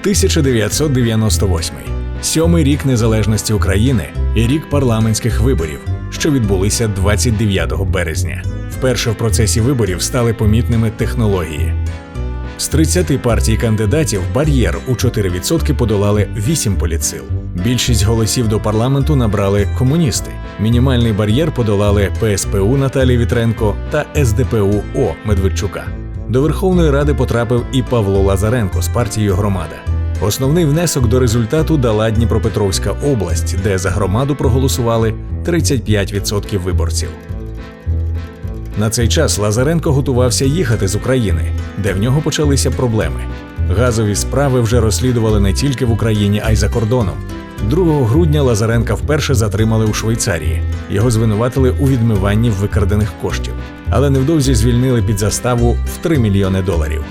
1998. Сьомий рік незалежності України і рік парламентських виборів, що відбулися 29 березня. Вперше в процесі виборів стали помітними технології. З 30 партій кандидатів бар'єр у 4% подолали 8 політсил. Більшість голосів до парламенту набрали комуністи. Мінімальний бар'єр подолали ПСПУ Наталії Вітренко та СДПУ О Медведчука. До Верховної Ради потрапив і Павло Лазаренко з партією Громада. Основний внесок до результату дала Дніпропетровська область, де за громаду проголосували 35% виборців. На цей час Лазаренко готувався їхати з України, де в нього почалися проблеми. Газові справи вже розслідували не тільки в Україні, а й за кордоном. 2 грудня Лазаренка вперше затримали у Швейцарії. Його звинуватили у відмиванні викрадених коштів, але невдовзі звільнили під заставу в 3 мільйони доларів.